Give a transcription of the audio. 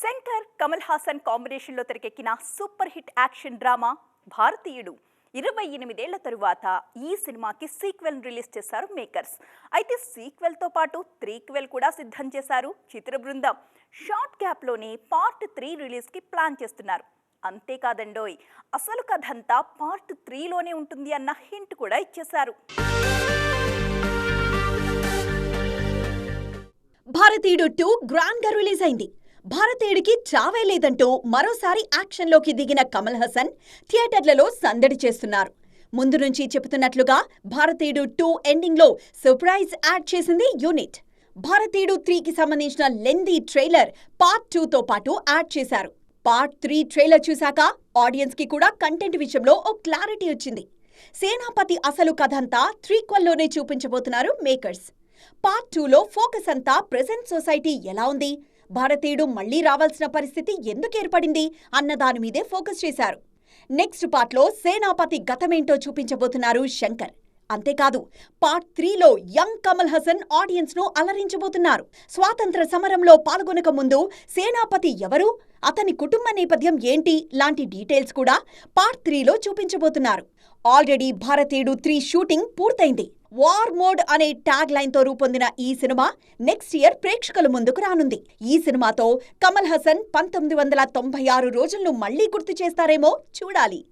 శంకర్ కమల్ హాసన్ కాంబినేషన్లో తెరకెక్కిన super hit action drama భారతీయుడు. ఇరవై ఎనిమిదేళ్ళ తరువాత ఈ సినిమాకి సీక్వెల్ రిలీజ్ చేశారు మేకర్స్. అయితే సీక్వెల్తో పాటు త్రీక్వెల్ కూడా సిద్ధం చేశారు చిత్ర బృందం. షార్ట్ గ్యాప్లోనే పార్ట్ త్రీ రిలీజ్కి ప్లాన్ చేస్తున్నారు. అంతేకాదండోయ్ అసలు కథ అంతా పార్ట్ త్రీలోనే ఉంటుంది అన్న హింట్ కూడా ఇచ్చేశారు. భారతీయుడు టూ గ్రాండ్గా రిలీజ్ అయింది. భారతీయుడికి చావే లేదంటూ మరోసారి యాక్షన్లోకి దిగిన కమల్ హసన్ థియేటర్లలో సందడి చేస్తున్నారు. ముందు నుంచి చెబుతున్నట్లుగా భారతీయుడు టూ ఎండింగ్లో సర్ప్రైజ్ యాడ్ చేసింది యూనిట్. భారతీయుడు త్రీకి సంబంధించిన లెందీ ట్రైలర్ పార్ట్ టూతో పాటు యాడ్ చేశారు. పార్ట్ త్రీ ట్రైలర్ చూశాక ఆడియన్స్కి కూడా కంటెంట్ విషయంలో ఓ క్లారిటీ వచ్చింది. సేనాపతి అసలు కథంతా త్రీక్వల్లోనే చూపించబోతున్నారు మేకర్స్. పార్ట్ టూలో ఫోకస్ అంతా ప్రెజెంట్ సొసైటీ ఎలా ఉంది? భారతీయుడు మళ్ళీ రావాల్సిన పరిస్థితి ఎందుకు ఏర్పడింది అన్న దాని మీదే ఫోకస్ చేశారు. నెక్స్ట్ పార్ట్లో సేనాపతి గతమేంటో చూపించబోతున్నారు శంకర్. అంతేకాదు పార్ట్ త్రీలో యంగ్ కమల్ హసన్ ఆడియన్స్ను అలరించబోతున్నారు. స్వాతంత్ర సమరంలో పాల్గొనక ముందు సేనాపతి ఎవరు? అతని కుటుంబ నేపథ్యం ఏంటి? లాంటి డీటెయిల్స్ కూడా పార్ట్ త్రీలో చూపించబోతున్నారు. ఆల్రెడీ భారతీయుడు త్రీ షూటింగ్ పూర్తయింది. వార్ మోడ్ అనే ట్యాగ్ లైన్తో రూపొందిన ఈ సినిమా నెక్స్ట్ ఇయర్ ప్రేక్షకుల ముందుకు రానుంది. ఈ సినిమాతో కమల్ హసన్ పంతొమ్మిది వందల తొంభై ఆరు రోజులను మళ్ళీ గుర్తు చేస్తారేమో చూడాలి.